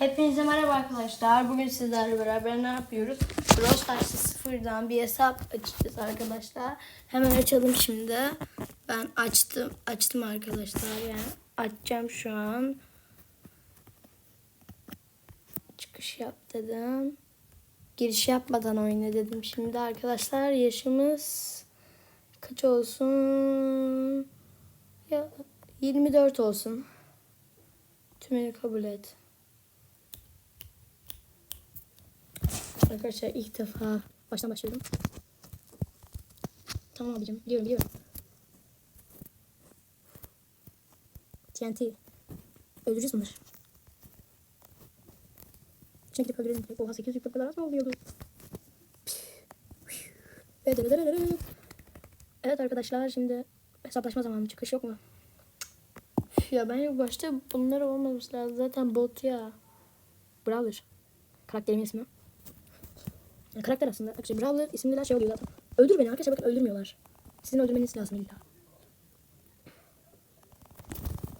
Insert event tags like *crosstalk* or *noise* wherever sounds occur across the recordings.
Hepinize merhaba arkadaşlar. Bugün sizlerle beraber ne yapıyoruz? Brawl Stars'ta sıfırdan bir hesap açacağız arkadaşlar. Hemen açalım şimdi. Ben açtım açtım arkadaşlar. Yani açacağım şu an. Çıkış yap dedim. Giriş yapmadan oyna dedim. Şimdi arkadaşlar yaşımız kaç olsun? Ya 24 olsun. Tümünü kabul et. Arkadaşlar ilk defa baştan başlıyorum. Tamam abicim biliyorum biliyorum. TNT. Öldüreceğiz bunları. İçine gidip öldürelim. Oha 800 yük kadar az mı oluyordu? Evet arkadaşlar şimdi hesaplaşma zamanı çıkış yok mu? Ya bence başta bunlar olmamış lazım. Zaten bot ya. Brawler. Karakterimin ismi. Karakter aslında. Arkadaşlar Brawler isimliler şey oluyor zaten. Öldür beni arkadaşlar bakın öldürmüyorlar. Sizin öldürmeniz lazım illa.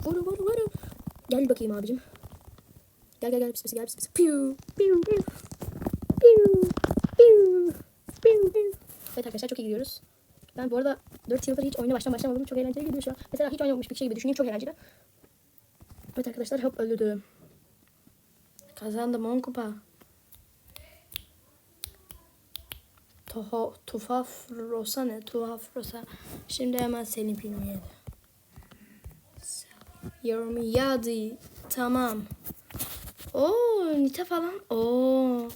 Vuru vuru vuru. Gel bakayım abicim. Gel gel gel pis pis gel pis pis. Piu piu piu. Piu piu piu piu. Evet arkadaşlar çok iyi gidiyoruz. Ben bu arada 4 yıldır hiç oyuna baştan başlamadım. Çok eğlenceli gidiyor şu an. Mesela hiç oynamamış bir şey gibi düşüneyim. Çok eğlenceli. Evet arkadaşlar hop öldürdüm. Kazandım 10 kupa. Toho, tuhaf rosa ne? Tuhaf rosa. Şimdi hemen yedi. Yorum yadi. Tamam. Oo, Nita falan. Oo.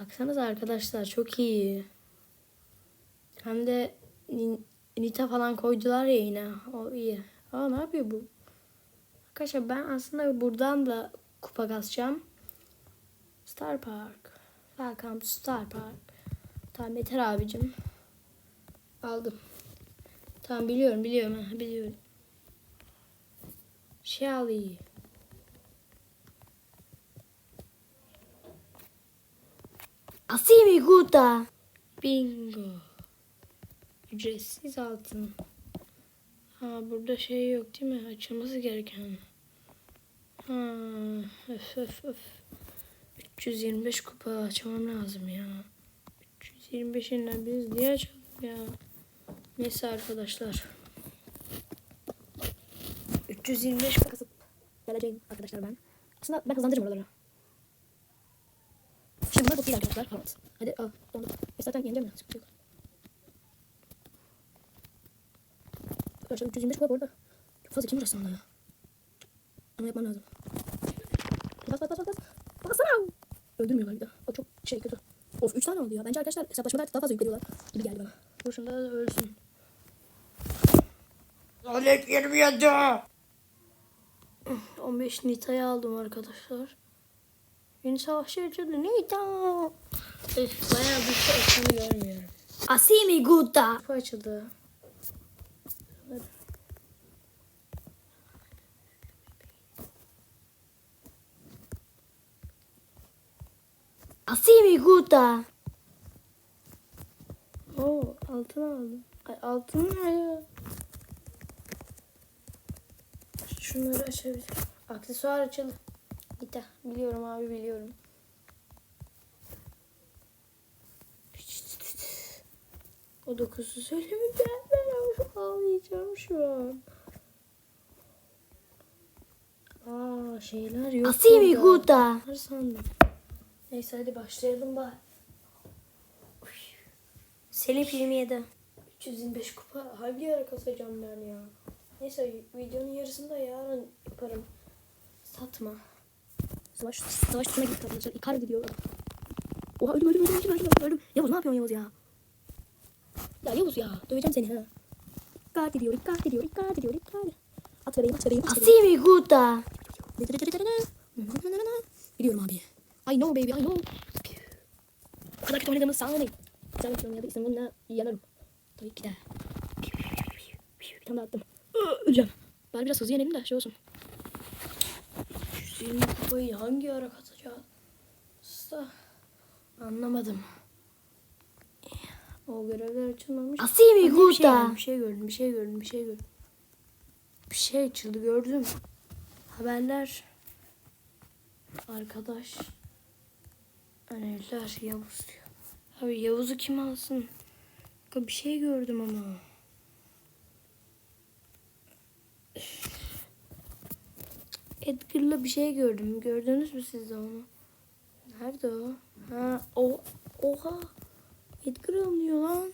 Baksanıza arkadaşlar çok iyi. Hem de Ni- Nita falan koydular ya yine. O iyi. Aa ne yapıyor bu? Arkadaşlar ben aslında buradan da kupa kasacağım. Star Park. Welcome to Star Park. Tamam yeter abicim. Aldım. Tamam biliyorum biliyorum biliyorum. Shelly. Asimi Guta. Bingo. Ücretsiz altın. Ha burada şey yok değil mi? Açılması gereken. Ha, öf öf öf. 325 kupa açmam lazım ya. 325'inle biz niye açalım ya? Neyse arkadaşlar. 325 kupa kasıp geleceğim arkadaşlar ben. Aslında ben hızlandırırım oraları. Şimdi bunlar çok değil arkadaşlar. Harvard. Hadi al. Dondu. E zaten yeneceğim ya. Sıkıntı yok. Arkadaşlar 325 kupa bu arada. Çok fazla kim uğraşsın onunla ya. Ama yapmam lazım. Bas bas bas bas. bas. Baksana. Öldürmüyorlar bir de. O çok şey kötü. Of 3 tane oldu ya. Bence arkadaşlar hesaplaşmada artık daha fazla yükleniyorlar gibi geldi bana. Boşunda da ölsün. Tuvalet 27. 15 Nita'yı aldım arkadaşlar. Yeni savaşçı açıldı. Nita. Öf, bayağı bir şey görmüyorum. Asimi Guta. Kapı açıldı. Asimi Guta. Oo, altın aldım. Ay, altın ne ya? Şunları açabilirim. Aksesuar açıldı. Gita. Biliyorum abi biliyorum. O dokuzu söylemeyeceğim. Ben ağlayacağım şu an. Aa şeyler yok. Asimi burada. Guta. Var sandım. Neyse hadi başlayalım bari. Selim 27. 325 kupa hangi ara kasacağım ben ya? Neyse videonun yarısında yarın yaparım. Satma. Savaş, savaş tutuna gitti arkadaşlar. İkar gidiyor. Oha öldüm öldüm öldüm öldüm öldüm, öldüm. Yavuz ne yapıyorsun Yavuz ya? Ya Yavuz ya döveceğim seni ha. İkar ediyor, ikar ediyor, ikar ediyor, ikar. At vereyim, at vereyim, at vereyim. Asimi Guta. Biliyorum abi. I know baby, I know. O kadar kötü oynadığımız sağ değil. Güzel oynuyorum ya da isimle yanarım. Tabii ki de. Bir tane attım. Öleceğim. Bari biraz hızlı yenelim de şey olsun. 120 kupayı hangi ara kasacağız? Usta. Anlamadım. O görevler açılmamış. Şey Guta. gördüm, bir şey gördüm, bir şey gördüm, bir şey gördüm. Bir şey açıldı gördüm. Haberler. Arkadaş. Öneriler Yavuz diyor. Abi Yavuz'u kim alsın? Bir şey gördüm ama. Edgar'la bir şey gördüm. Gördünüz mü siz de onu? Nerede o? Ha, o oha. Edgar alınıyor lan.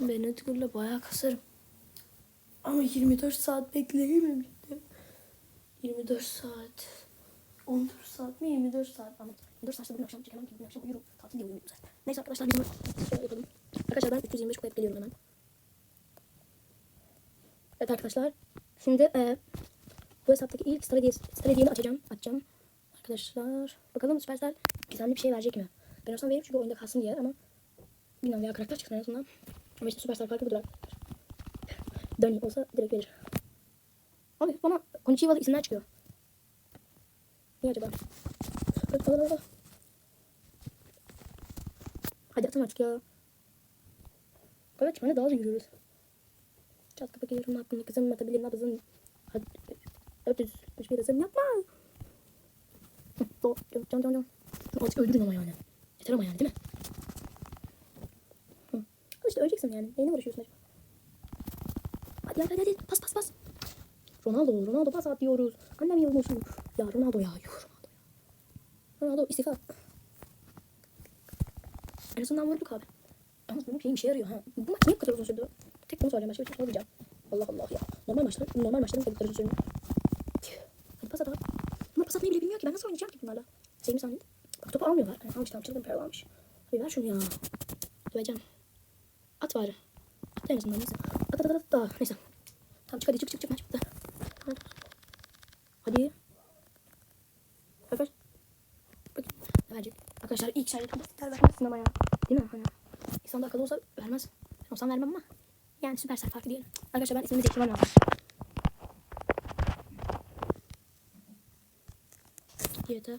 Ben Edgar'la bayağı kasarım. Ama 24 saat bekleyememiştim. 24 saat. 14 saat mi 24 saat ama 24 saatte bugün akşam çekemem ki. Bugün akşam uyurum. Tatil diye uyuyorum zaten. Neyse arkadaşlar bizim şöyle yapalım. Arkadaşlar ben 325 koyup geliyorum hemen. Evet arkadaşlar. Şimdi e, bu hesaptaki ilk hediyemi açacağım. Açacağım. Arkadaşlar. Bakalım Superstar gizemli bir şey verecek mi? Ben olsam veririm çünkü oyunda kalsın diye ama bilmiyorum ya karakter çıksın en azından. Ama işte Superstar farklı budur arkadaşlar. Dönüyor olsa direkt verir. Abi bana Konichiwa'da isimler çıkıyor. Niye acaba? Hadi atın artık ya. Evet çıkmana daha hızlı yürüyoruz. Çat kapı geliyorum hakkında kızım atabilirim nabızın. Hadi. Ötüz. Hiçbir hızım yapma. Can can can. can. Azıcık öldürün ama yani. Yeter ama yani değil mi? Hı. Al işte öleceksin yani. Neyine uğraşıyorsun acaba? Hadi hadi. hadi. Pas pas pas. Ronaldo, Ronaldo pas at diyoruz. Annem yorulmuşum. Ya Ronaldo ya, yuh Ronaldo ya. Ronaldo istifa. En azından vurduk abi. Ama benim şeyim işe yarıyor ha. Bu maç niye bu kadar uzun sürdü? Tek bunu söyleyeceğim. Başka bir şey sormayacağım. Allah Allah ya. Normal maçlar, normal maçların bu kadar uzun sürüyor. Tüh. Hadi pas at abi. Bunlar pas atmayı bile bilmiyor ki. Ben nasıl oynayacağım ki bunlarla? 20 saniyede. Bak topu almıyorlar. Yani almış tamam çılgın para almış. Hadi ver şunu ya. Döveceğim. At bari. At en azından neyse. At at at at. Neyse. Tamam çık hadi çık çık çık maç bitti. Hadi. Hadi. Ver ver. Bakın. Ne verecek? Şarjı kapasiteler vermez sinema ya. Değil mi? Hani. İnsan da akıllı olsa vermez. Ben olsam vermem ama. Yani süperstar farklı diyelim. Arkadaşlar ben ismimi değiştirmem lazım. Yeter.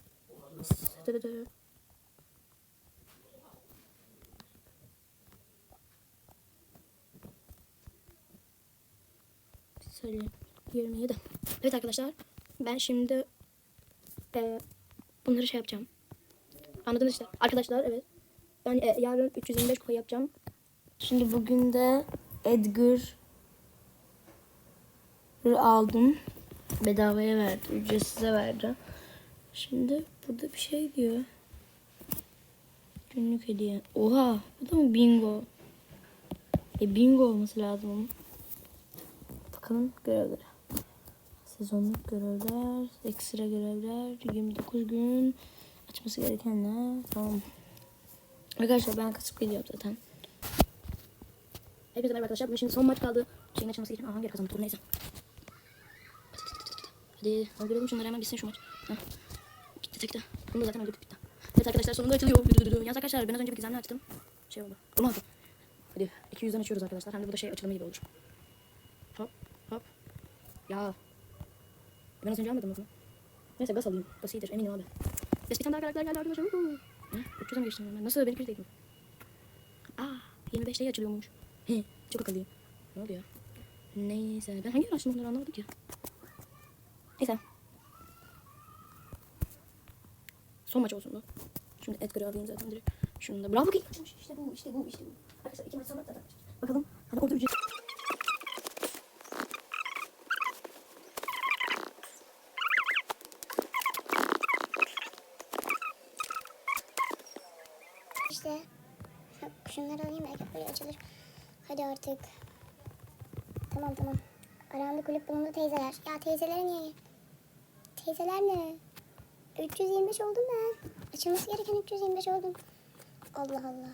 Dı-dı-dı. Söyleyeyim. 27. Evet arkadaşlar. Ben şimdi e, bunları şey yapacağım. Anladınız işte. Arkadaşlar evet. Ben e, yarın 325 kupa yapacağım. Şimdi bugün de Edgar aldım. Bedavaya verdi. Ücretsize verdi. Şimdi burada bir şey diyor. Günlük hediye. Oha bu da mı bingo? E bingo olması lazım onun. Bakalım görevlere. Sezonluk görevler, ekstra görevler, 29 gün açması gerekenler. Tamam. Arkadaşlar ben kasıp geliyorum zaten. Hepinize merhaba arkadaşlar. Bugün şimdi son maç kaldı. Şeyin açılması için. Aha geri kazandık. Dur neyse. Hadi öldürelim şunları hemen bitsin şu maç. Heh. Gitti tekte. Bunu da zaten öldürdük bitti. Evet arkadaşlar sonunda açılıyor. Yalnız arkadaşlar ben az önce bir gizemli açtım. Şey oldu. Olmadı. Hadi 200'den açıyoruz arkadaşlar. Hem de bu da şey açılımı gibi olur. Hop hop. Ya. Ben az önce almadım bunu. Neyse gaz alayım. Gaz iyidir eminim abi. Bir tane daha karakter geldi arkadaşlar. 300'e mi geçtim ben? Nasıl? Benimki değil mi? Aa 25'te açılıyormuş. He, çok akıllıyım. Ne oluyor? Neyse ben hangi gün açtım bunları anlamadım ki. Neyse. Son maç olsun bu. Şimdi Edgar'ı alayım zaten direkt. Şunu da bravo ki. İşte bu, işte bu, işte bu. Arkadaşlar iki maç sonra zaten. Bakalım. Hani orada ücret. İşte şunları alayım belki böyle açılır. Hadi artık. Tamam tamam. Aramda kulüp bulundu teyzeler. Ya teyzeler niye? Teyzeler ne? 325 oldum ben. Açılması gereken 325 oldum. Allah Allah.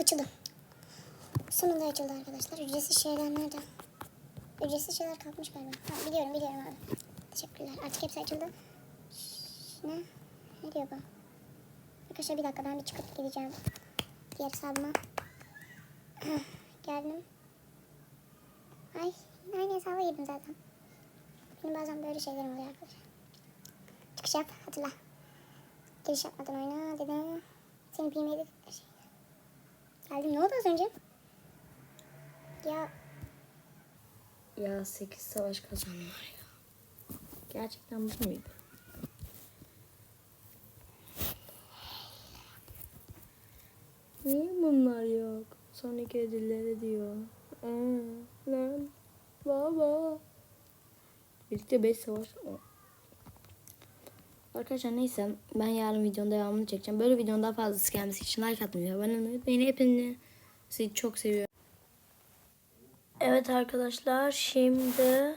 Açıldı. Sonunda açıldı arkadaşlar. Ücretsiz şeyler nerede? Ücretsiz şeyler kalkmış galiba. Ha, biliyorum biliyorum abi. Teşekkürler. Artık hepsi açıldı. Ne? Ne diyor bu? Arkadaşlar bir dakika ben bir çıkıp gideceğim. Diğer hesabıma. *clears throat* Geldim. Ay aynı hesaba girdim zaten. Benim bazen böyle şeylerim oluyor arkadaşlar. Çıkış yap hatırla. Giriş yapmadan oyna dedim. Seni bilmeydi. Şey. Geldim ne oldu az önce? Ya Ya 8 savaş kazandılar ya. Gerçekten bu muydu? Niye bunlar yok? Sonraki ödülleri diyor. Aa, lan baba. Birlikte 5 savaş. Arkadaşlar neyse ben yarın videonun devamını çekeceğim. Böyle videonun daha fazlası gelmesi için like atmayı, abone olmayı unutmayın. Hepinizi çok seviyorum. Evet arkadaşlar şimdi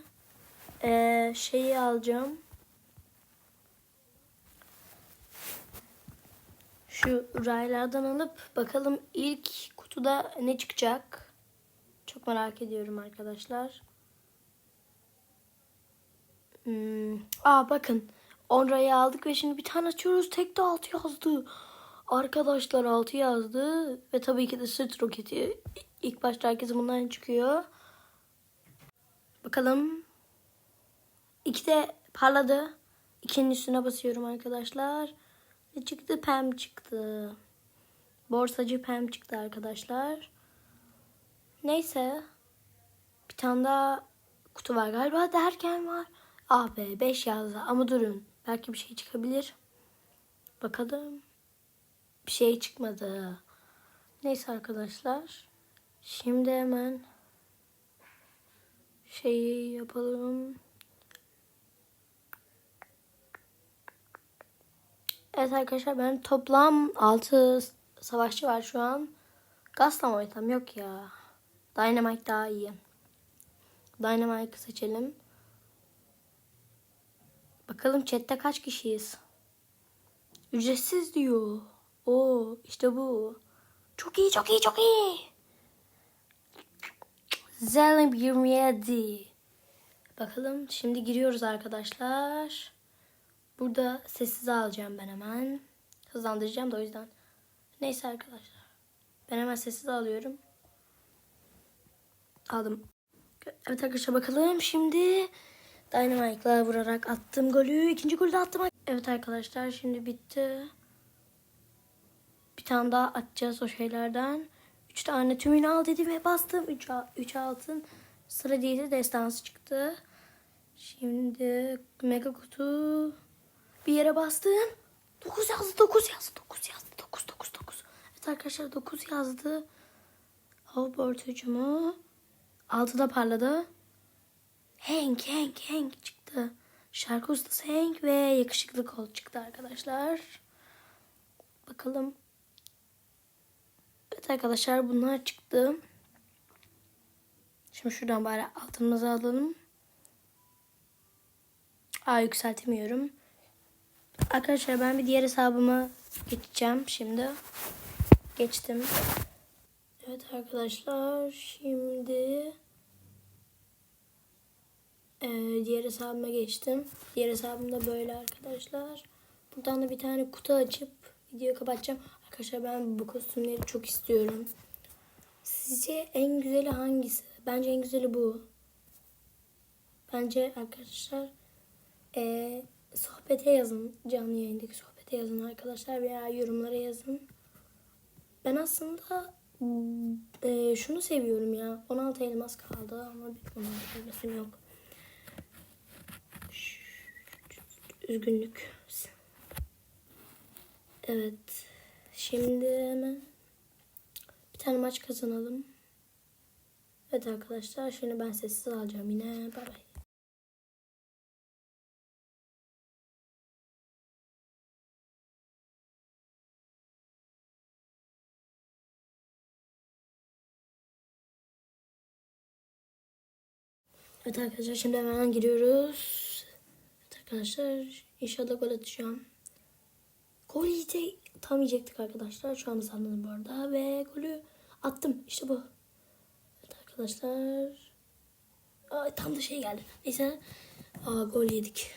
eee, şeyi alacağım. Şu raylardan alıp bakalım ilk kutuda ne çıkacak. Çok merak ediyorum arkadaşlar. Hmm. Aa bakın 10 rayı aldık ve şimdi bir tane açıyoruz. Tek de 6 yazdı. Arkadaşlar 6 yazdı. Ve tabii ki de sırt roketi. İlk başta herkes bundan çıkıyor. Bakalım. İki de parladı. İkinin üstüne basıyorum arkadaşlar. Ne çıktı? Pem çıktı. Borsacı pem çıktı arkadaşlar. Neyse. Bir tane daha kutu var galiba derken var. Ah be 5 yazdı ama durun. Belki bir şey çıkabilir. Bakalım. Bir şey çıkmadı. Neyse arkadaşlar. Şimdi hemen şeyi yapalım. Evet arkadaşlar ben toplam 6 savaşçı var şu an. Gasla mı? Yok ya. Dynamite daha iyi. Dynamite'ı seçelim. Bakalım chatte kaç kişiyiz? Ücretsiz diyor. Oo işte bu. Çok iyi çok iyi çok iyi. Zelim 27. Bakalım şimdi giriyoruz arkadaşlar. Burada sessiz alacağım ben hemen. Hızlandıracağım da o yüzden. Neyse arkadaşlar. Ben hemen sessiz alıyorum. Aldım. Evet arkadaşlar bakalım şimdi Dynamite'la vurarak attım golü. İkinci golü de attım. Evet arkadaşlar şimdi bitti. Bir tane daha atacağız o şeylerden. Üç tane tümünü al dedim ve bastım. Üç, üç altın. Sıra değildi destansı çıktı. Şimdi mega kutu. Bir yere bastım. 9 yazdı 9 yazdı 9 yazdı 9 9 9. Evet arkadaşlar 9 yazdı. Hogwarts hücumu. 6'da parladı. Hank, Hank, Hank çıktı. Şarkı ustası Hank ve yakışıklı kol çıktı arkadaşlar. Bakalım. Evet arkadaşlar bunlar çıktı. Şimdi şuradan bari altınımızı alalım. Aa yükseltemiyorum. Arkadaşlar ben bir diğer hesabıma geçeceğim şimdi. Geçtim. Evet arkadaşlar şimdi ee, diğer hesabıma geçtim. Diğer hesabım da böyle arkadaşlar. Buradan da bir tane kutu açıp videoyu kapatacağım. Arkadaşlar ben bu kostümleri çok istiyorum. Sizce en güzeli hangisi? Bence en güzeli bu. Bence arkadaşlar ee, sohbete yazın. Canlı yayındaki sohbete yazın arkadaşlar veya yorumlara yazın. Ben aslında ee, şunu seviyorum ya. 16 elmas kaldı ama bir 16 elmasım yok. Üzgünlük. Evet. Şimdi hemen bir tane maç kazanalım. Evet arkadaşlar şimdi ben sessiz alacağım yine. Bay bay. Evet arkadaşlar şimdi hemen giriyoruz. Evet arkadaşlar inşallah gol atacağım. Gol yiyecek. Tam yiyecektik arkadaşlar. Şu an sandım bu arada. Ve golü attım. İşte bu. Evet arkadaşlar. Aa, tam da şey geldi. Neyse. Aa, gol yedik.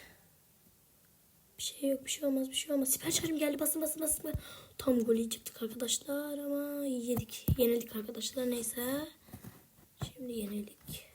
Bir şey yok. Bir şey olmaz. Bir şey olmaz. Siper çarım geldi. Basın basın basın. Tam gol yiyecektik arkadaşlar. Ama yedik. Yenildik arkadaşlar. Neyse. Şimdi yenildik.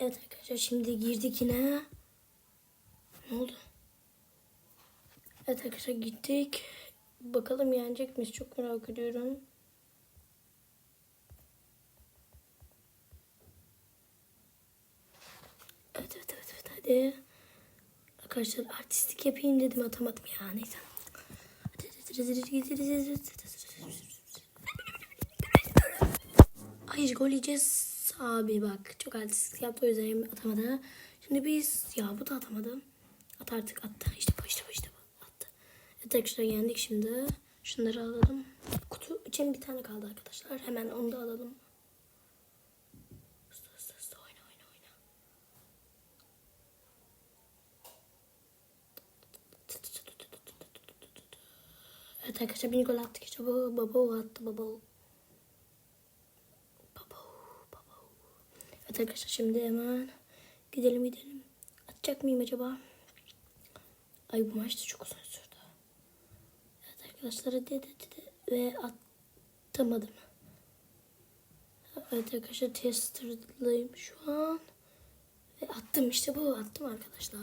Evet arkadaşlar şimdi girdik yine. Ne oldu? Evet arkadaşlar gittik. Bakalım yenecek miyiz? Çok merak ediyorum. Evet evet evet, evet hadi. Arkadaşlar artistik yapayım dedim atamadım ya neyse. Hayır gol yiyeceğiz abi bak çok artistik yaptı o yüzden atamadı. Şimdi biz ya bu da atamadı. At artık attı işte bu işte bu işte bu attı. Evet arkadaşlar yendik şimdi. Şunları alalım. Kutu için bir tane kaldı arkadaşlar. Hemen onu da alalım. Hızlı hızlı hızlı. Evet arkadaşlar bir gol attık işte bu. Attı. Baba. Evet arkadaşlar şimdi hemen gidelim gidelim. Atacak mıyım acaba? Ay bu maç da çok uzun sürdü. Evet arkadaşlar hadi hadi. Ve atamadım. Evet arkadaşlar tester'dayım şu an. Ve attım işte bu attım arkadaşlar.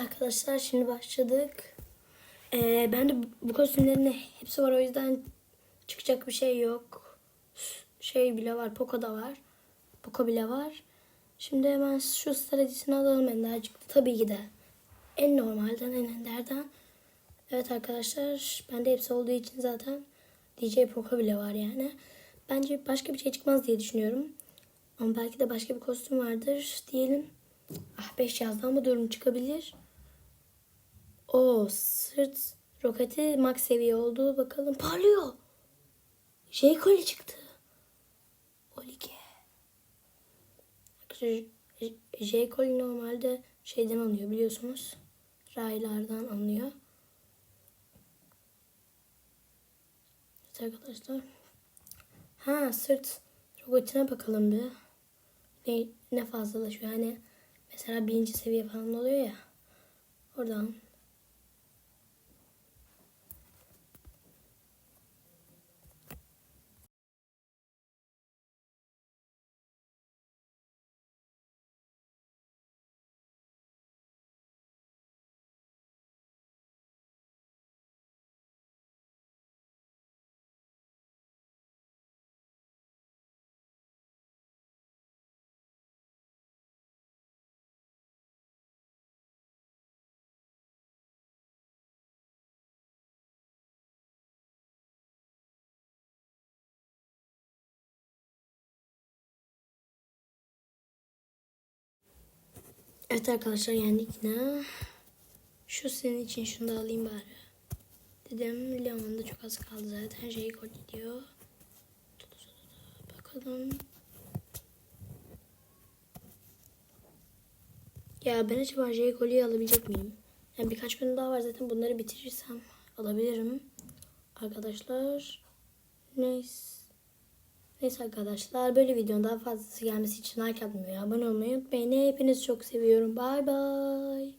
Arkadaşlar şimdi başladık. Ee, ben de bu- kostümlerin hepsi var o yüzden çıkacak bir şey yok. Şey bile var, Poco da var. Poco bile var. Şimdi hemen şu stratejisini alalım Ender çıktı. Tabii ki de en normalden en enderden. Evet arkadaşlar bende hepsi olduğu için zaten DJ Poco bile var yani. Bence başka bir şey çıkmaz diye düşünüyorum. Ama belki de başka bir kostüm vardır diyelim. Ah 5 yazdı ama durum çıkabilir. O sırt roketi max seviye oldu. Bakalım parlıyor. J. Cole çıktı. Olike. J-. Cole normalde şeyden alınıyor biliyorsunuz. Raylardan alınıyor. Evet arkadaşlar. Ha sırt roketine bakalım bir. Ne, ne fazlalaşıyor yani. Mesela birinci seviye falan oluyor ya. Oradan Evet arkadaşlar yendik yine. Şu senin için şunu da alayım bari. Dedim Leon'un da çok az kaldı zaten. Şey gol gidiyor. Bakalım. Ya ben acaba J golü alabilecek miyim? Yani birkaç gün daha var zaten bunları bitirirsem alabilirim. Arkadaşlar. Neyse. Neyse arkadaşlar böyle videonun daha fazlası gelmesi için like atmayı, abone olmayı unutmayın. Hepinizi çok seviyorum. Bay bay.